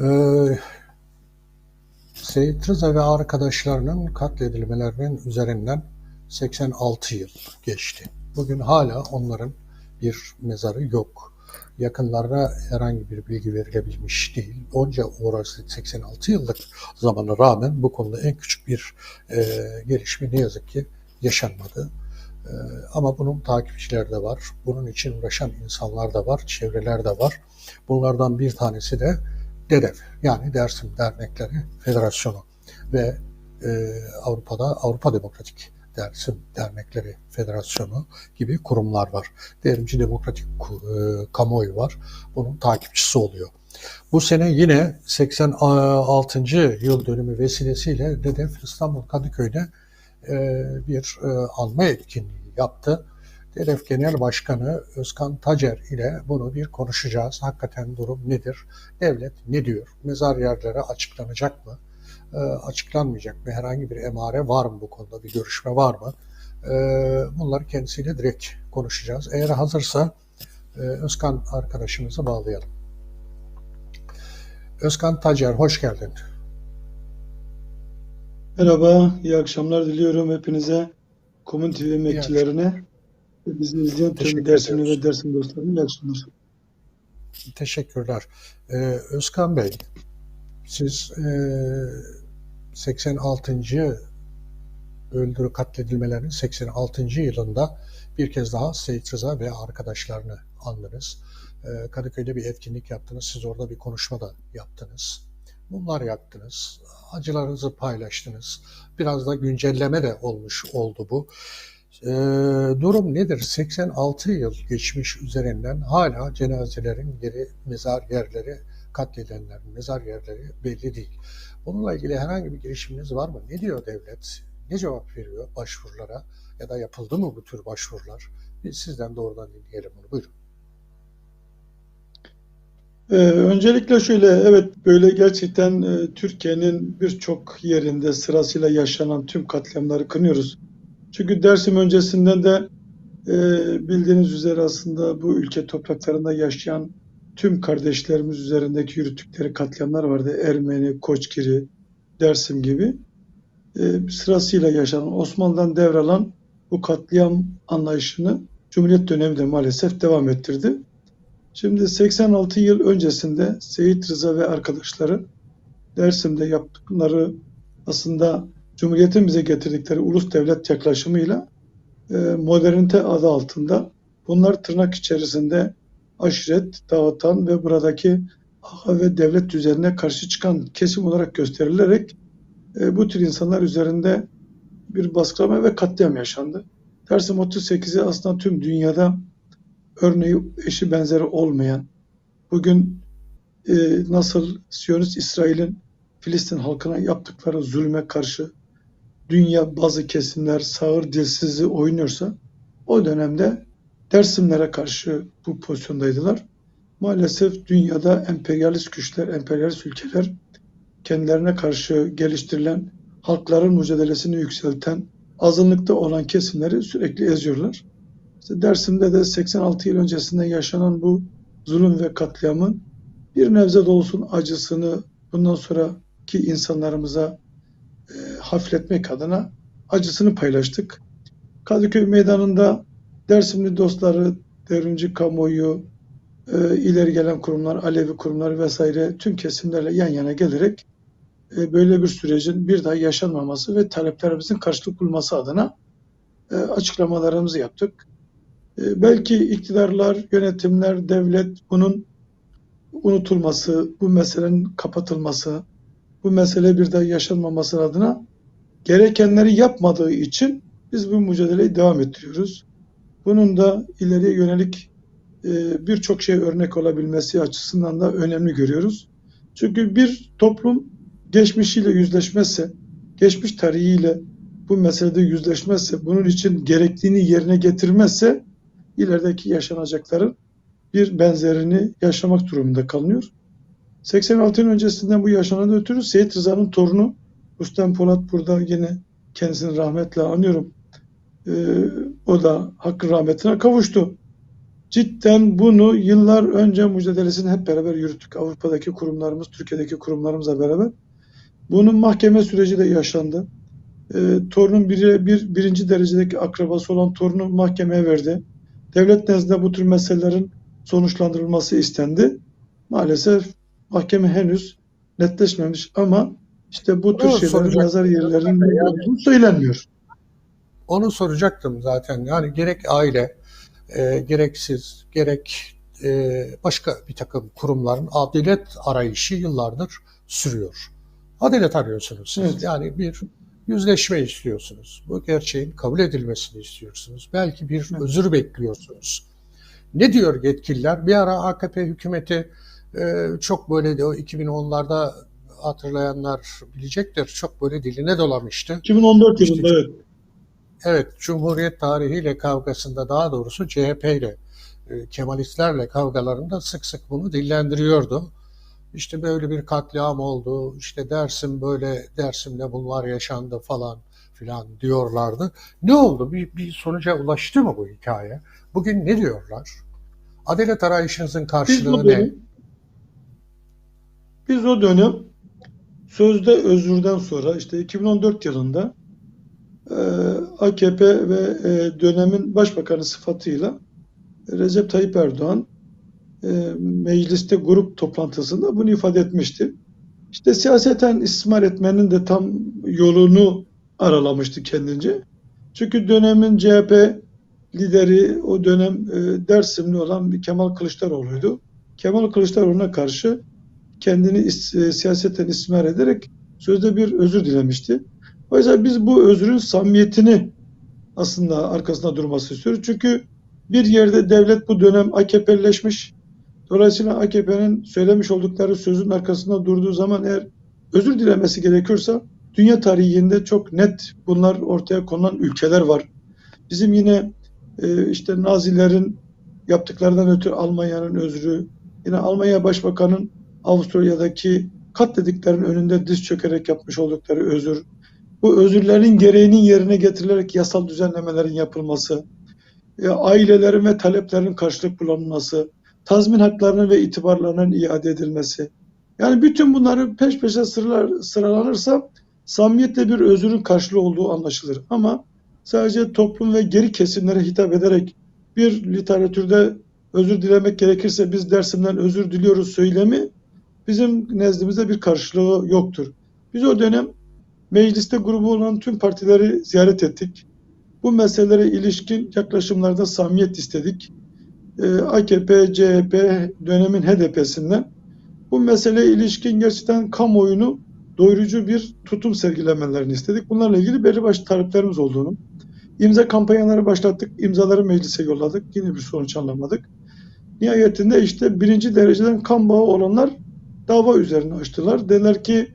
Ee, Seyit Rıza ve arkadaşlarının katledilmelerinin üzerinden 86 yıl geçti. Bugün hala onların bir mezarı yok. Yakınlarına herhangi bir bilgi verilebilmiş değil. Onca uğraşı 86 yıllık zamana rağmen bu konuda en küçük bir e, gelişme ne yazık ki yaşanmadı. E, ama bunun takipçileri de var. Bunun için uğraşan insanlar da var, çevreler de var. Bunlardan bir tanesi de DEDEF yani Dersim Dernekleri Federasyonu ve e, Avrupa'da Avrupa Demokratik Dersim Dernekleri Federasyonu gibi kurumlar var. Devrimci Demokratik e, Kamuoyu var. Bunun takipçisi oluyor. Bu sene yine 86. yıl dönümü vesilesiyle DEDEF İstanbul Kadıköy'de e, bir e, anma etkinliği yaptı. DEDEF Genel Başkanı Özkan Tacer ile bunu bir konuşacağız. Hakikaten durum nedir? Devlet ne diyor? Mezar yerleri açıklanacak mı? E, açıklanmayacak mı? Herhangi bir emare var mı bu konuda? Bir görüşme var mı? E, bunları kendisiyle direkt konuşacağız. Eğer hazırsa e, Özkan arkadaşımızı bağlayalım. Özkan Tacer, hoş geldin. Merhaba, iyi akşamlar diliyorum hepinize, Komün TV emekçilerine, bizi izleyen tüm Dersimli ve Dersim dostlarına iyi akşamlar. Teşekkürler. Ee, Özkan Bey, siz e, 86. öldürü katledilmelerin 86. yılında bir kez daha Seyit Rıza ve arkadaşlarını andınız. Ee, Kadıköy'de bir etkinlik yaptınız. Siz orada bir konuşma da yaptınız. Bunlar yaptınız. Acılarınızı paylaştınız. Biraz da güncelleme de olmuş oldu bu. Ee, durum nedir? 86 yıl geçmiş üzerinden hala cenazelerin yeri, mezar yerleri, katledenlerin mezar yerleri belli değil. Bununla ilgili herhangi bir girişiminiz var mı? Ne diyor devlet? Ne cevap veriyor başvurulara? Ya da yapıldı mı bu tür başvurular? Biz sizden doğrudan dinleyelim bunu. Buyurun. Ee, öncelikle şöyle, evet böyle gerçekten e, Türkiye'nin birçok yerinde sırasıyla yaşanan tüm katliamları kınıyoruz. Çünkü Dersim öncesinden de e, bildiğiniz üzere aslında bu ülke topraklarında yaşayan tüm kardeşlerimiz üzerindeki yürüttükleri katliamlar vardı. Ermeni, Koçgiri, Dersim gibi. E, sırasıyla yaşanan, Osmanlı'dan devralan bu katliam anlayışını Cumhuriyet döneminde maalesef devam ettirdi. Şimdi 86 yıl öncesinde Seyit Rıza ve arkadaşları Dersim'de yaptıkları aslında Cumhuriyet'in bize getirdikleri ulus devlet yaklaşımıyla e, modernite adı altında bunlar tırnak içerisinde aşiret dağıtan ve buradaki ağa ve devlet düzenine karşı çıkan kesim olarak gösterilerek e, bu tür insanlar üzerinde bir baskılama ve katliam yaşandı. Dersim 38'i aslında tüm dünyada örneği eşi benzeri olmayan, bugün e, nasıl Siyonist İsrail'in Filistin halkına yaptıkları zulme karşı dünya bazı kesimler sağır dilsizi oynuyorsa o dönemde Dersimlere karşı bu pozisyondaydılar. Maalesef dünyada emperyalist güçler, emperyalist ülkeler kendilerine karşı geliştirilen halkların mücadelesini yükselten azınlıkta olan kesimleri sürekli eziyorlar. İşte Dersim'de de 86 yıl öncesinden yaşanan bu zulüm ve katliamın bir nebze de olsun acısını bundan sonraki insanlarımıza hafifletmek adına acısını paylaştık. Kadıköy Meydanı'nda Dersimli dostları, devrimci kamuoyu, e, ileri gelen kurumlar, Alevi kurumları vesaire tüm kesimlerle yan yana gelerek e, böyle bir sürecin bir daha yaşanmaması ve taleplerimizin karşılık bulması adına e, açıklamalarımızı yaptık. E, belki iktidarlar, yönetimler, devlet bunun unutulması, bu meselenin kapatılması, bu mesele bir daha yaşanmaması adına gerekenleri yapmadığı için biz bu mücadeleyi devam ettiriyoruz. Bunun da ileriye yönelik e, birçok şey örnek olabilmesi açısından da önemli görüyoruz. Çünkü bir toplum geçmişiyle yüzleşmezse, geçmiş tarihiyle bu meselede yüzleşmezse, bunun için gerektiğini yerine getirmezse ilerideki yaşanacakların bir benzerini yaşamak durumunda kalınıyor. 86'ın öncesinden bu yaşanan ötürü Seyit Rıza'nın torunu Rüstem Polat burada yine kendisini rahmetle anıyorum. Ee, o da hakkın rahmetine kavuştu. cidden bunu yıllar önce mücadelesini hep beraber yürüttük. Avrupa'daki kurumlarımız, Türkiye'deki kurumlarımızla beraber. Bunun mahkeme süreci de yaşandı. Ee, torunun biri, bir, birinci derecedeki akrabası olan torunu mahkemeye verdi. Devlet nezdinde bu tür meselelerin sonuçlandırılması istendi. Maalesef mahkeme henüz netleşmemiş ama işte bu tür Onu şeylerin nazar yerlerinin Yani- olduğu söylenmiyor. Onu soracaktım zaten. Yani gerek aile, e, gereksiz, gerek e, başka bir takım kurumların adalet arayışı yıllardır sürüyor. Adalet arıyorsunuz siz. Evet. Yani bir yüzleşme istiyorsunuz. Bu gerçeğin kabul edilmesini istiyorsunuz. Belki bir Evet. özür bekliyorsunuz. Ne diyor yetkililer? Bir ara AKP hükümeti e, çok böyle de o 2010'larda hatırlayanlar bilecektir. Çok böyle diline dolamıştı. 2014 İşte- yılında evet. Evet, Cumhuriyet tarihiyle kavgasında daha doğrusu CHP ile e, Kemalistlerle kavgalarında sık sık bunu dillendiriyordu. İşte böyle bir katliam oldu, işte Dersim böyle, Dersim'de bunlar yaşandı falan filan diyorlardı. Ne oldu? Bir, bir sonuca ulaştı mı bu hikaye? Bugün ne diyorlar? Adalet arayışınızın Biz karşılığı ne? dönem, biz o dönem sözde özürden sonra işte 2014 yılında e, AKP ve e, dönemin başbakanı sıfatıyla Recep Tayyip Erdoğan e, mecliste grup toplantısında bunu ifade etmişti. İşte siyaseten istismar etmenin de tam yolunu aralamıştı kendince. Çünkü dönemin CHP lideri o dönem e, Dersimli olan bir Kemal Kılıçdaroğlu'ydu. Kemal Kılıçdaroğlu'na karşı kendini is- e, siyaseten istismar ederek sözde bir özür dilemişti. O yüzden biz bu özrün samimiyetini aslında arkasında durması istiyoruz. Çünkü bir yerde devlet bu dönem AKP'leşmiş. Dolayısıyla AKP'nin söylemiş oldukları sözün arkasında durduğu zaman eğer özür dilemesi gerekiyorsa dünya tarihinde çok net bunlar ortaya konulan ülkeler var. Bizim yine e, işte Nazilerin yaptıklarından ötürü Almanya'nın özrü, yine Almanya Başbakanı'nın Avusturya'daki katlediklerin önünde diz çökerek yapmış oldukları özür, bu özürlerin gereğinin yerine getirilerek yasal düzenlemelerin yapılması, e, ailelerin ve taleplerin karşılık bulunması, tazmin haklarının ve itibarlarının iade edilmesi. Yani bütün bunları peş peşe sıralar, sıralanırsa samimiyetle bir özürün karşılığı olduğu anlaşılır. Ama sadece toplum ve geri kesimlere hitap ederek bir literatürde özür dilemek gerekirse biz dersimden özür diliyoruz söylemi bizim nezdimizde bir karşılığı yoktur. Biz o dönem mecliste grubu olan tüm partileri ziyaret ettik. Bu meselelere ilişkin yaklaşımlarda samimiyet istedik. Ee, AKP, CHP dönemin HDP'sinden bu meseleye ilişkin gerçekten kamuoyunu doyurucu bir tutum sergilemelerini istedik. Bunlarla ilgili belli başlı taleplerimiz olduğunu, imza kampanyaları başlattık, imzaları meclise yolladık. Yine bir sonuç alamadık. Nihayetinde işte birinci dereceden kan bağı olanlar dava üzerine açtılar. Dediler ki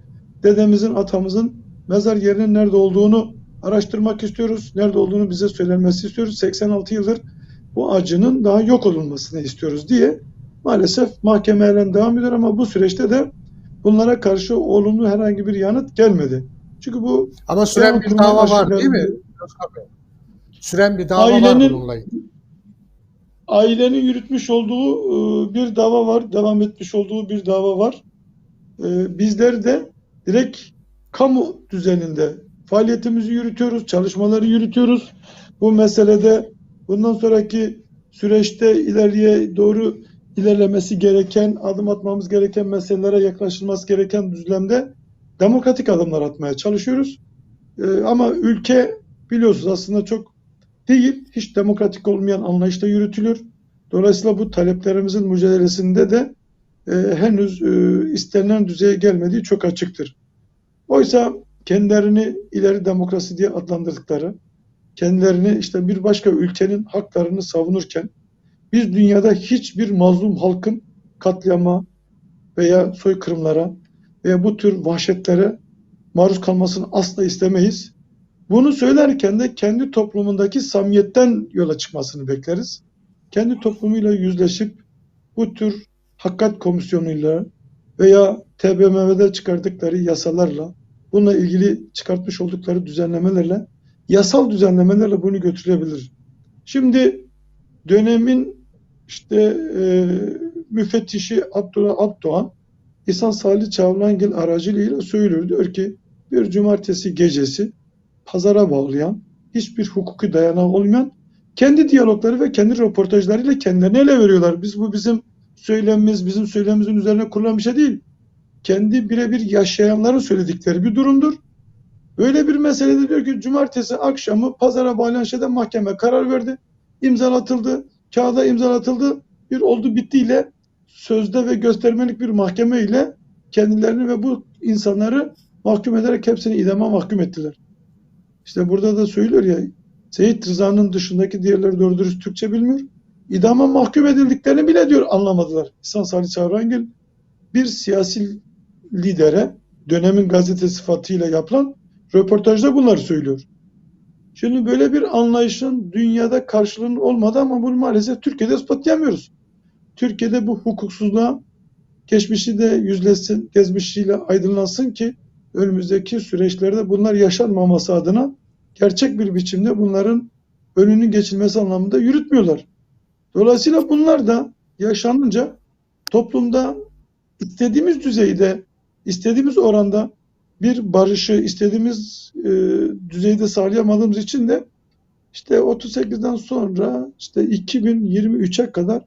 dedemizin, atamızın mezar yerinin nerede olduğunu araştırmak istiyoruz. Nerede olduğunu bize söylenmesi istiyoruz. 86 yıldır bu acının daha yok olunmasını istiyoruz diye maalesef mahkemelerden devam ediyor ama bu süreçte de bunlara karşı olumlu herhangi bir yanıt gelmedi. Çünkü bu Ama süren bir dava var değil mi? Süren bir dava var Ailenin- bununla ilgili. Ailenin yürütmüş olduğu e, bir dava var, devam etmiş olduğu bir dava var. E, Bizler de direkt kamu düzeninde faaliyetimizi yürütüyoruz, çalışmaları yürütüyoruz. Bu meselede bundan sonraki süreçte ileriye doğru ilerlemesi gereken, adım atmamız gereken meselelere yaklaşılması gereken düzlemde demokratik adımlar atmaya çalışıyoruz. E, Ama ülke biliyorsunuz aslında çok değil, hiç demokratik olmayan anlayışla yürütülür. Dolayısıyla bu taleplerimizin mücadelesinde de e, henüz e, istenilen düzeye gelmediği çok açıktır. Oysa kendilerini ileri demokrasi diye adlandırdıkları, kendilerini işte bir başka ülkenin haklarını savunurken biz dünyada hiçbir mazlum halkın katliama veya soykırımlara veya bu tür vahşetlere maruz kalmasını asla istemeyiz. Bunu söylerken de kendi toplumundaki samimiyetten yola çıkmasını bekleriz. Kendi toplumuyla yüzleşip bu tür hakikat komisyonuyla veya TBMM'de çıkardıkları yasalarla bununla ilgili çıkartmış oldukları düzenlemelerle yasal düzenlemelerle bunu götürebilir. Şimdi dönemin işte e, müfettişi Abdullah Abdoğan İhsan Salih Çavlangil aracılığıyla söylüyor. Diyor ki bir cumartesi gecesi pazara bağlayan, hiçbir hukuki dayanağı olmayan kendi diyalogları ve kendi röportajlarıyla kendilerine ele veriyorlar. Biz bu bizim söylemimiz, bizim söylemimizin üzerine kurulan bir şey değil. Kendi birebir yaşayanların söyledikleri bir durumdur. Öyle bir meselede diyor ki cumartesi akşamı pazara bağlayan şeyde mahkeme karar verdi. İmzalatıldı. Kağıda imzalatıldı. Bir oldu bittiyle sözde ve göstermelik bir mahkeme ile kendilerini ve bu insanları mahkum ederek hepsini idama mahkum ettiler. İşte burada da söylüyor ya Seyit Rıza'nın dışındaki diğerleri doğru dürüst Türkçe bilmiyor. İdama mahkum edildiklerini bile diyor anlamadılar. İhsan Salih Çağrangil bir siyasi lidere dönemin gazete sıfatıyla yapılan röportajda bunları söylüyor. Şimdi böyle bir anlayışın dünyada karşılığının olmadı ama bunu maalesef Türkiye'de ispatlayamıyoruz. Türkiye'de bu hukuksuzluğa geçmişi de yüzleşsin, gezmişiyle aydınlansın ki önümüzdeki süreçlerde bunlar yaşanmaması adına gerçek bir biçimde bunların önünün geçilmesi anlamında yürütmüyorlar. Dolayısıyla bunlar da yaşanınca toplumda istediğimiz düzeyde, istediğimiz oranda bir barışı istediğimiz e, düzeyde sağlayamadığımız için de işte 38'den sonra işte 2023'e kadar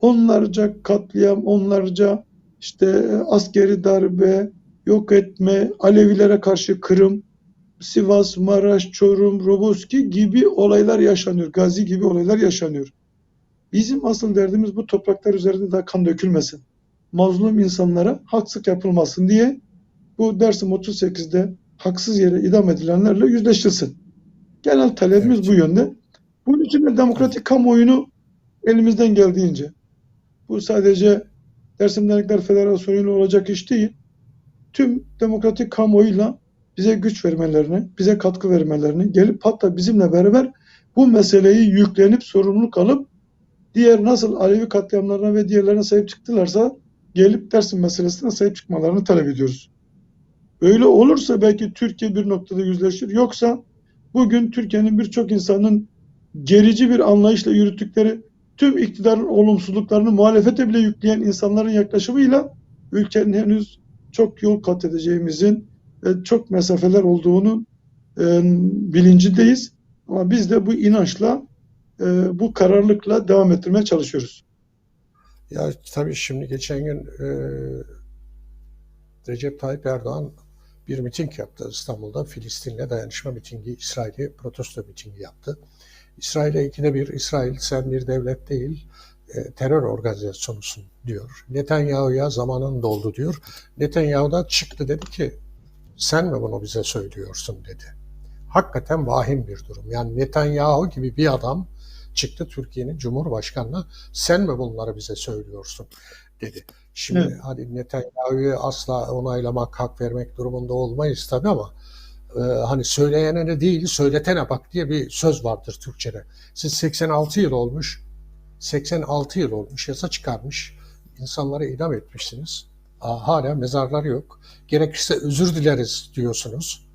onlarca katliam, onlarca işte askeri darbe, yok etme, Alevilere karşı kırım, Sivas, Maraş, Çorum, Roboski gibi olaylar yaşanıyor. Gazi gibi olaylar yaşanıyor. Bizim asıl derdimiz bu topraklar üzerinde daha kan dökülmesin. Mazlum insanlara haksızlık yapılmasın diye bu Dersim 38'de haksız yere idam edilenlerle yüzleşilsin. Genel talebimiz Evet. bu yönde. Bunun için de demokratik kamuoyunu elimizden geldiğince bu sadece Dersim Dernekler Federasyonu olacak iş değil. Tüm demokratik kamuoyuyla bize güç vermelerini, bize katkı vermelerini, gelip hatta bizimle beraber bu meseleyi yüklenip sorumluluk alıp diğer nasıl Alevi katliamlarına ve diğerlerine sahip çıktılarsa gelip Dersim meselesine sahip çıkmalarını talep ediyoruz. Öyle olursa belki Türkiye bir noktada yüzleşir. Yoksa bugün Türkiye'nin birçok insanın gerici bir anlayışla yürüttükleri tüm iktidarın olumsuzluklarını muhalefete bile yükleyen insanların yaklaşımıyla ülkenin henüz çok yol kat edeceğimizin ve çok mesafeler olduğunun e, bilincindeyiz. Ama biz de bu inançla, e, bu kararlılıkla devam ettirmeye çalışıyoruz. Ya tabii şimdi geçen gün e, Recep Tayyip Erdoğan bir miting yaptı İstanbul'da. Filistin'le dayanışma mitingi, İsrail'i protesto mitingi yaptı. İsrail'e ikide bir, İsrail sen bir devlet değil, e, terör organizasyonusun diyor. Netanyahu'ya zamanın doldu diyor. Netanyahu da çıktı dedi ki sen mi bunu bize söylüyorsun dedi. Hakikaten vahim bir durum. Yani Netanyahu gibi bir adam çıktı Türkiye'nin Cumhurbaşkanı'na sen mi bunları bize söylüyorsun dedi. Şimdi Evet. hadi Netanyahu'yu asla onaylamak, hak vermek durumunda olmayız tabii ama e, hani söyleyene de değil, söyletene bak diye bir söz vardır Türkçe'de. Siz 86 yıl olmuş, 86 yıl olmuş, yasa çıkarmış, insanları idam etmişsiniz. Hala mezarlar yok. Gerekirse özür dileriz diyorsunuz.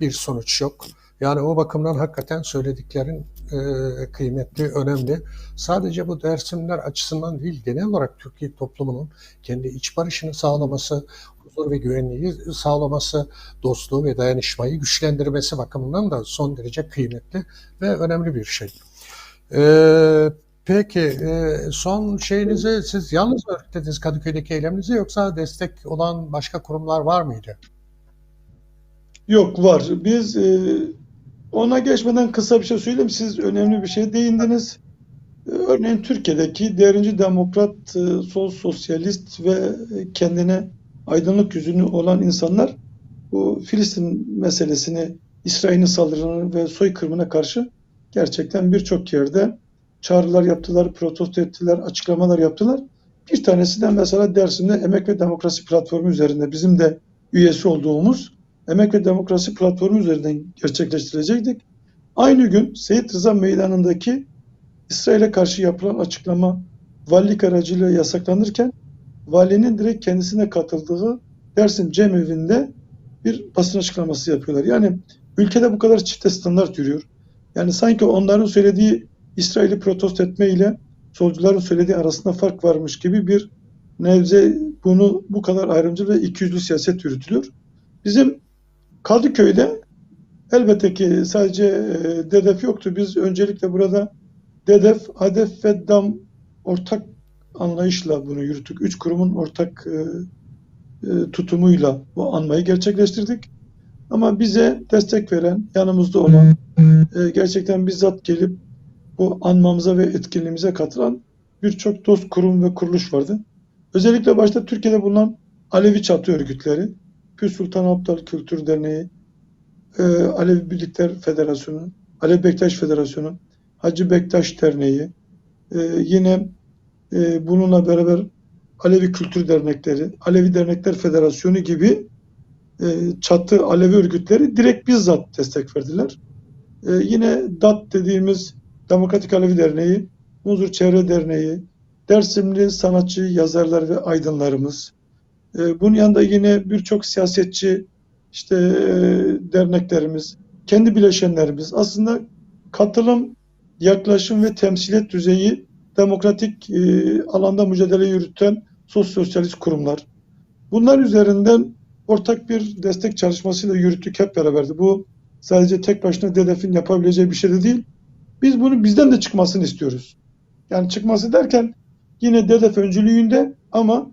Bir sonuç yok. Yani o bakımdan hakikaten söylediklerin e, kıymetli, önemli. Sadece bu dersimler açısından değil, genel olarak Türkiye toplumunun kendi iç barışını sağlaması, huzur ve güvenliği sağlaması, dostluğu ve dayanışmayı güçlendirmesi bakımından da son derece kıymetli ve önemli bir şey. Ee, peki, e, son şeyinizi siz yalnız mı örgütlediniz Kadıköy'deki eyleminizi yoksa destek olan başka kurumlar var mıydı? Yok var. Biz e, ona geçmeden kısa bir şey söyleyeyim. Siz önemli bir şey değindiniz. E, örneğin Türkiye'deki derinci demokrat, e, sol sosyalist ve kendine aydınlık yüzünü olan insanlar bu Filistin meselesini, İsrail'in saldırılarına ve soykırımına karşı gerçekten birçok yerde çağrılar yaptılar, protesto ettiler, açıklamalar yaptılar. Bir tanesi de mesela Dersim'de Emek ve Demokrasi Platformu üzerinde bizim de üyesi olduğumuz Emek ve Demokrasi Platformu üzerinden gerçekleştirecektik. Aynı gün Seyit Rıza Meydanı'ndaki İsrail'e karşı yapılan açıklama valilik aracıyla yasaklanırken valinin direkt kendisine katıldığı Dersim Cemevi'nde bir basın açıklaması yapıyorlar. Yani ülkede bu kadar çifte standart yürüyor. Yani sanki onların söylediği İsrail'i protesto etmeyle solcuların söylediği arasında fark varmış gibi bir nevze bunu bu kadar ayrımcı ve ikiyüzlü siyaset yürütülüyor. Bizim Kadıköy'de elbette ki sadece e, DEDEF yoktu. Biz öncelikle burada DEDEF, ADEF ve DAM ortak anlayışla bunu yürüttük. Üç kurumun ortak e, e, tutumuyla bu anmayı gerçekleştirdik. Ama bize destek veren, yanımızda olan, e, gerçekten bizzat gelip bu anmamıza ve etkinliğimize katılan birçok dost kurum ve kuruluş vardı. Özellikle başta Türkiye'de bulunan Alevi çatı örgütleri, Pür Sultan Abdal Kültür Derneği, e, Alevi Birlikler Federasyonu, Alevi Bektaş Federasyonu, Hacı Bektaş Derneği, e, yine e, bununla beraber Alevi Kültür Dernekleri, Alevi Dernekler Federasyonu gibi çatı Alevi örgütleri direkt bizzat destek verdiler. Yine DAT dediğimiz Demokratik Alevi Derneği, Muzur Çevre Derneği, Dersimli sanatçı, yazarlar ve aydınlarımız. E, bunun yanında yine birçok siyasetçi, işte e, derneklerimiz, kendi bileşenlerimiz. Aslında katılım, yaklaşım ve temsiliyet düzeyi demokratik e, alanda mücadele yürüten sosyalist kurumlar. Bunlar üzerinden ortak bir destek çalışmasıyla yürüttük hep beraberdi. Bu sadece tek başına DEDEF'in yapabileceği bir şey de değil. Biz bunu bizden de çıkmasını istiyoruz. Yani çıkması derken yine DEDEF öncülüğünde ama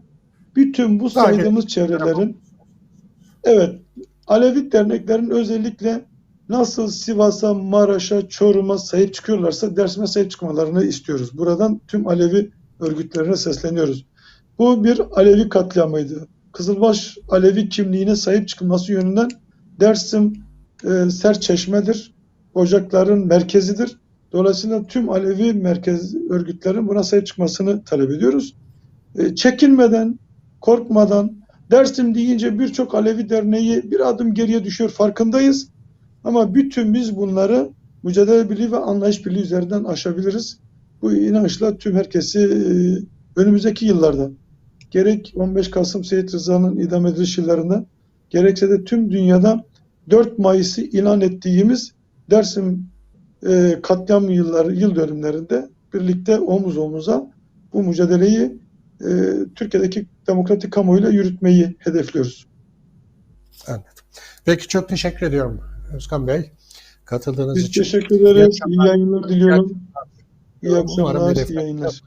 bütün bu saydığımız çevrelerin evet Alevi derneklerin özellikle nasıl Sivas'a, Maraş'a, Çorum'a sahip çıkıyorlarsa Dersim'e sahip çıkmalarını istiyoruz. Buradan tüm Alevi örgütlerine sesleniyoruz. Bu bir Alevi katliamıydı. Kızılbaş Alevi kimliğine sahip çıkılması yönünden Dersim e, Serçeşme'dir. Ocakların merkezidir. Dolayısıyla tüm Alevi merkez örgütlerin buna sahip çıkmasını talep ediyoruz. E, çekinmeden, korkmadan, Dersim deyince birçok Alevi derneği bir adım geriye düşüyor farkındayız. Ama bütün biz bunları mücadele birliği ve anlayış birliği üzerinden aşabiliriz. Bu inançla tüm herkesi e, önümüzdeki yıllarda gerek 15 Kasım Seyit Rıza'nın idam ediliş yıllarında gerekse de tüm dünyada 4 Mayıs'ı ilan ettiğimiz Dersim e, katliam yılları, yıl dönümlerinde birlikte omuz omuza bu mücadeleyi e, Türkiye'deki demokratik kamuoyuyla yürütmeyi hedefliyoruz. Anladım. Peki çok teşekkür ediyorum Özkan Bey. Katıldığınız Biz için. teşekkür ederiz. İyi İyi yayınlar diliyorum. İyi akşamlar, iyi yayınlar.